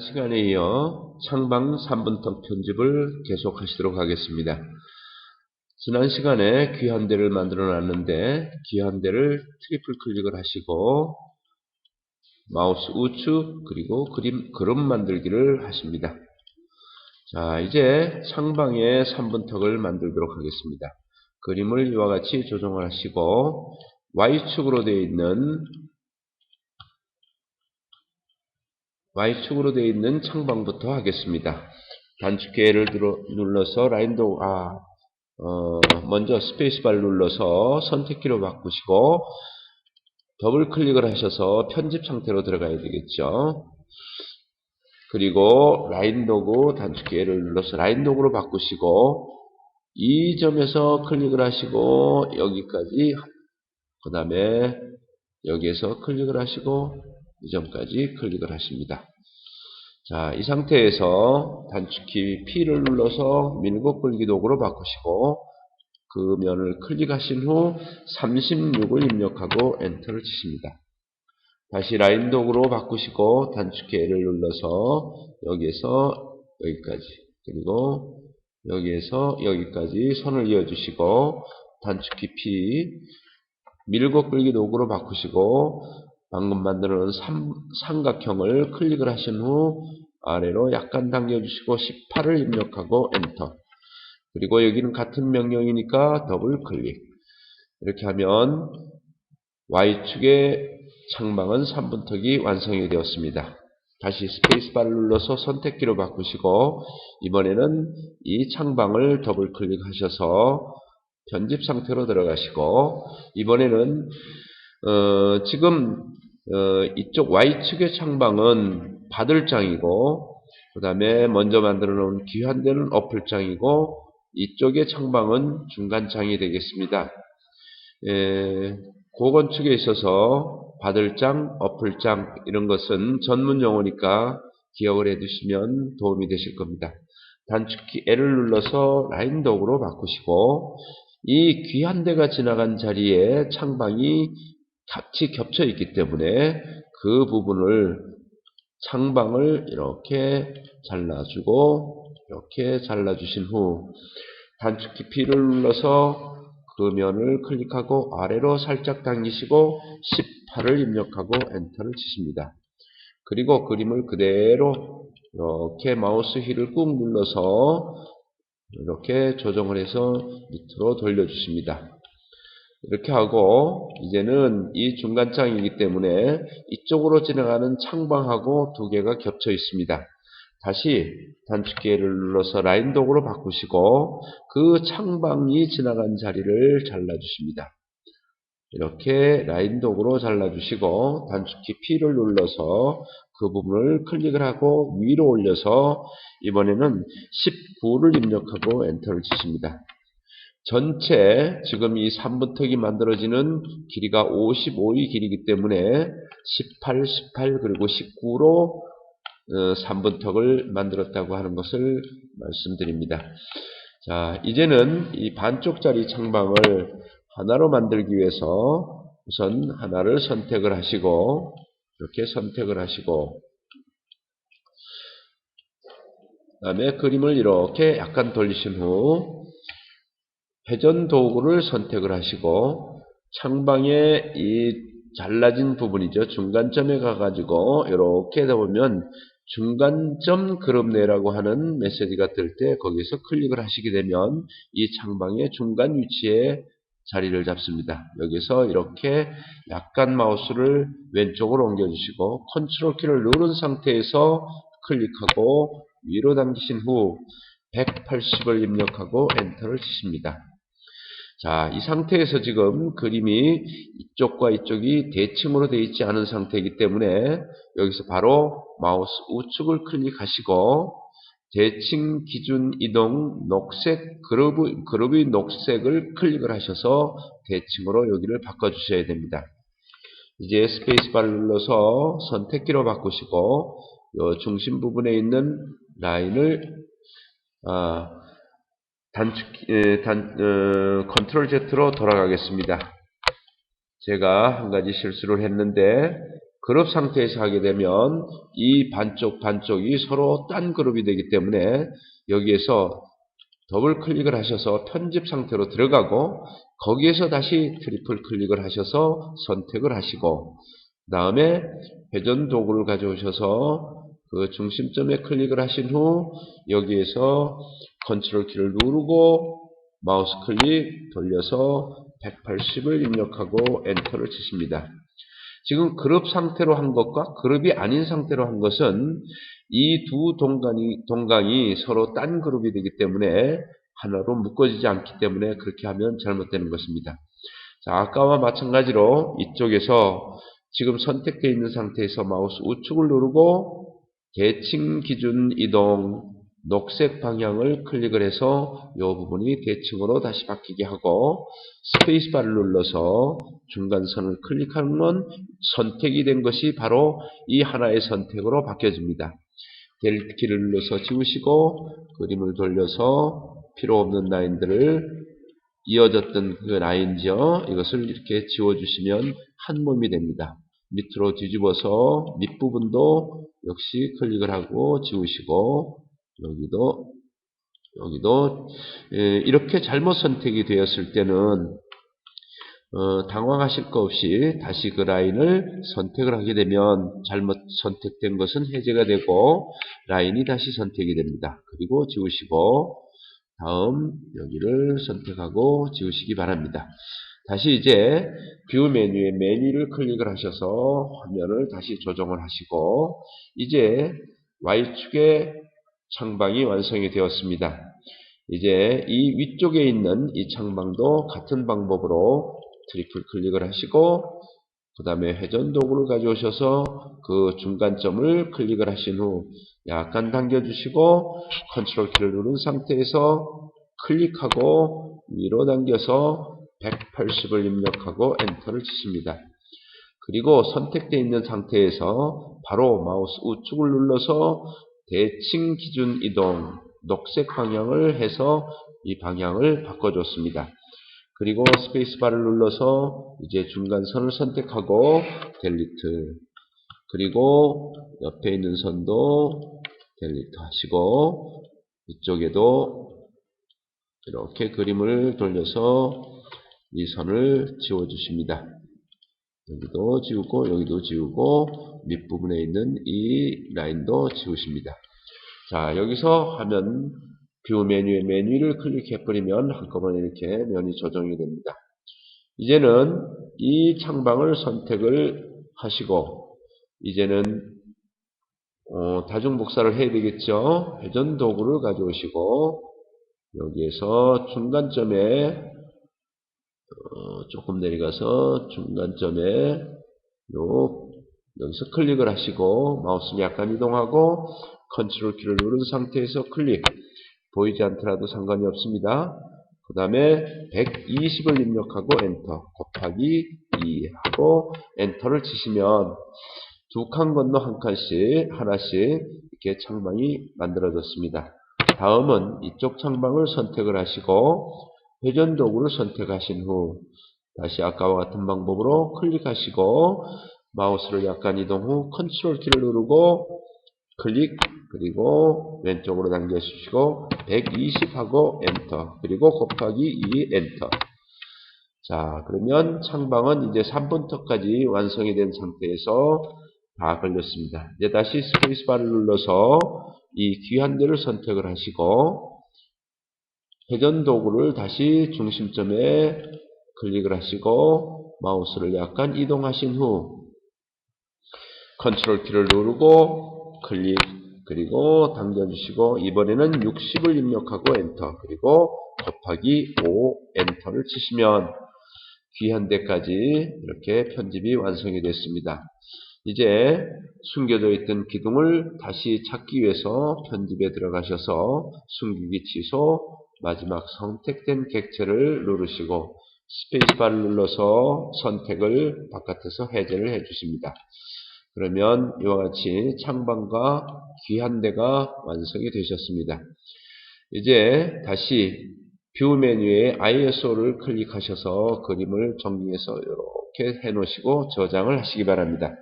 시간에 이어 창방 3분턱 편집을 계속하시도록 하겠습니다. 지난 시간에 귀한대를 만들어 놨는데 귀한대를 트리플 클릭을 하시고 마우스 우측 그리고 그림 그룹 만들기를 하십니다. 자 이제 창방에 3분턱을 만들도록 하겠습니다. 그림을 이와 같이 조정을 하시고 Y축으로 되어 있는 Y축으로 되어 있는 창방부터 하겠습니다. 단축키를 눌러서 라인도 아 어, 먼저 스페이스바를 눌러서 선택키로 바꾸시고 더블 클릭을 하셔서 편집 상태로 들어가야 되겠죠. 그리고 라인 도구 단축키를 눌러서 라인 도구로 바꾸시고 이 점에서 클릭을 하시고 여기까지 그 다음에 여기에서 클릭을 하시고 이 점까지 클릭을 하십니다. 자, 이 상태에서 단축키 P를 눌러서 밀고 끌기 도구로 바꾸시고 그 면을 클릭하신 후 36을 입력하고 엔터를 치십니다. 다시 라인 도구로 바꾸시고 단축키 L을 눌러서 여기에서 여기까지 그리고 여기에서 여기까지 선을 이어주시고 단축키 P 밀고 끌기 도구로 바꾸시고 방금 만들어 놓은 삼, 삼각형을 클릭을 하신 후 아래로 약간 당겨주시고 18을 입력하고 엔터 그리고 여기는 같은 명령이니까 더블 클릭 이렇게 하면 Y축의 창방은 3분턱이 완성이 되었습니다. 다시 스페이스바를 눌러서 선택키로 바꾸시고 이번에는 이 창방을 더블 클릭하셔서 편집 상태로 들어가시고 이번에는 어, 지금 어, 이쪽 Y축의 창방은 받을 장이고 그 다음에 먼저 만들어 놓은 귀환되는 어플 장이고 이쪽의 창방은 중간 장이 되겠습니다. 에, 고건축에 있어서 받을 장, 어플 장 이런 것은 전문 용어니까 기억을 해두시면 도움이 되실 겁니다. 단축키 L을 눌러서 라인 도구로 바꾸시고 이 귀한대가 지나간 자리에 창방이 같이 겹쳐 있기 때문에 그 부분을 창방을 이렇게 잘라주고 이렇게 잘라주신 후 단축키 P를 눌러서 그 면을 클릭하고 아래로 살짝 당기시고 18을 입력하고 엔터를 치십니다. 그리고 그림을 그대로 이렇게 마우스 휠을 꾹 눌러서 이렇게 조정을 해서 밑으로 돌려주십니다. 이렇게 하고 이제는 이 중간장이기 때문에 이쪽으로 지나가는 창방하고 두 개가 겹쳐 있습니다. 다시 단축키를 눌러서 라인 도구로 바꾸시고 그 창방이 지나간 자리를 잘라주십니다. 이렇게 라인 도구로 잘라주시고 단축키 P를 눌러서 그 부분을 클릭을 하고 위로 올려서 이번에는 19를 입력하고 엔터를 치십니다. 전체 지금 이 3분턱이 만들어지는 길이가 55의 길이기 때문에 18, 18 그리고 19로 3분턱을 어, 만들었다고 하는 것을 말씀드립니다. 자, 이제는 이 반쪽짜리 창방을 하나로 만들기 위해서 우선 하나를 선택을 하시고 이렇게 선택을 하시고 그 다음에 그림을 이렇게 약간 돌리신 후 회전 도구를 선택을 하시고 창방의 이 잘라진 부분이죠. 중간점에 가가지고 이렇게 해다 보면 중간점 그룹내라고 하는 메시지가 뜰 때 거기서 클릭을 하시게 되면 이 창방의 중간 위치에 자리를 잡습니다. 여기서 이렇게 약간 마우스를 왼쪽으로 옮겨주시고 컨트롤 키를 누른 상태에서 클릭하고 위로 당기신 후 180을 입력하고 엔터를 치십니다. 자, 이 상태에서 지금 그림이 이쪽과 이쪽이 대칭으로 되어 있지 않은 상태이기 때문에 여기서 바로 마우스 우측을 클릭하시고 대칭 기준 이동 녹색 그룹, 그룹의 녹색을 클릭을 하셔서 대칭으로 여기를 바꿔주셔야 됩니다. 이제 스페이스바를 눌러서 선택기로 바꾸시고 이 중심 부분에 있는 라인을 아, 단축, 단, 어, 컨트롤 Z로 돌아가겠습니다. 제가 한 가지 실수를 했는데 그룹 상태에서 하게 되면 이 반쪽 반쪽이 서로 딴 그룹이 되기 때문에 여기에서 더블 클릭을 하셔서 편집 상태로 들어가고 거기에서 다시 트리플 클릭을 하셔서 선택을 하시고 그 다음에 회전 도구를 가져오셔서 그 중심점에 클릭을 하신 후 여기에서 컨트롤 키를 누르고 마우스 클릭 돌려서 180을 입력하고 엔터를 치십니다. 지금 그룹 상태로 한 것과 그룹이 아닌 상태로 한 것은 이 두 동강이, 동강이 서로 딴 그룹이 되기 때문에 하나로 묶어지지 않기 때문에 그렇게 하면 잘못되는 것입니다. 자, 아까와 마찬가지로 이쪽에서 지금 선택되어 있는 상태에서 마우스 우측을 누르고 대칭 기준 이동 녹색 방향을 클릭을 해서 이 부분이 대칭으로 다시 바뀌게 하고 스페이스바를 눌러서 중간선을 클릭하면 선택이 된 것이 바로 이 하나의 선택으로 바뀌어집니다. 델 키를 눌러서 지우시고 그림을 돌려서 필요 없는 라인들을 이어졌던 그 라인이죠. 이것을 이렇게 지워주시면 한 몸이 됩니다. 밑으로 뒤집어서 밑부분도 역시 클릭을 하고 지우시고 여기도 여기도 예, 이렇게 잘못 선택이 되었을 때는 어, 당황하실 거 없이 다시 그 라인을 선택을 하게 되면 잘못 선택된 것은 해제가 되고 라인이 다시 선택이 됩니다. 그리고 지우시고 다음 여기를 선택하고 지우시기 바랍니다. 다시 이제 뷰 메뉴에 메뉴를 클릭을 하셔서 화면을 다시 조정을 하시고 이제 Y축에 창방이 완성이 되었습니다. 이제 이 위쪽에 있는 이 창방도 같은 방법으로 트리플 클릭을 하시고 그 다음에 회전 도구를 가져오셔서 그 중간점을 클릭을 하신 후 약간 당겨주시고 컨트롤 키를 누른 상태에서 클릭하고 위로 당겨서 180을 입력하고 엔터를 치십니다. 그리고 선택되어 있는 상태에서 바로 마우스 우측을 눌러서 대칭 기준 이동 녹색 방향을 해서 이 방향을 바꿔줬습니다. 그리고 스페이스바를 눌러서 이제 중간선을 선택하고 델리트 그리고 옆에 있는 선도 델리트 하시고 이쪽에도 이렇게 그림을 돌려서 이 선을 지워 주십니다. 여기도 지우고 여기도 지우고 밑부분에 있는 이 라인도 지우십니다. 자 여기서 화면 뷰 메뉴의 메뉴를 클릭해버리면 한꺼번에 이렇게 면이 조정이 됩니다. 이제는 이 창방을 선택을 하시고 이제는 어, 다중 복사를 해야 되겠죠. 회전 도구를 가져오시고 여기에서 중간점에 어, 조금 내려가서 중간점에 요 여기서 클릭을 하시고 마우스를 약간 이동하고 컨트롤 키를 누른 상태에서 클릭 보이지 않더라도 상관이 없습니다. 그 다음에 120을 입력하고 엔터 곱하기 2 하고 엔터를 치시면 두 칸 건너 한 칸씩 하나씩 이렇게 창방이 만들어졌습니다. 다음은 이쪽 창방을 선택을 하시고 회전 도구를 선택하신 후 다시 아까와 같은 방법으로 클릭하시고 마우스를 약간 이동 후 컨트롤 키를 누르고 클릭 그리고 왼쪽으로 당겨주시고 120하고 엔터 그리고 곱하기 2 엔터 자 그러면 창방은 이제 3분터까지 완성이 된 상태에서 다 걸렸습니다. 이제 다시 스페이스바를 눌러서 이 귀한 데를 선택을 하시고 회전 도구를 다시 중심점에 클릭을 하시고 마우스를 약간 이동하신 후 컨트롤 키를 누르고 클릭 그리고 당겨주시고 이번에는 60을 입력하고 엔터 그리고 곱하기 5 엔터를 치시면 귀한 데까지 이렇게 편집이 완성이 됐습니다. 이제 숨겨져 있던 기둥을 다시 찾기 위해서 편집에 들어가셔서 숨기기 취소 마지막 선택된 객체를 누르시고 스페이스바를 눌러서 선택을 바깥에서 해제를 해 주십니다. 그러면 이와 같이 창방과 귀한 대가 완성이 되셨습니다. 이제 다시 뷰 메뉴에 ISO를 클릭하셔서 그림을 정리해서 이렇게 해 놓으시고 저장을 하시기 바랍니다.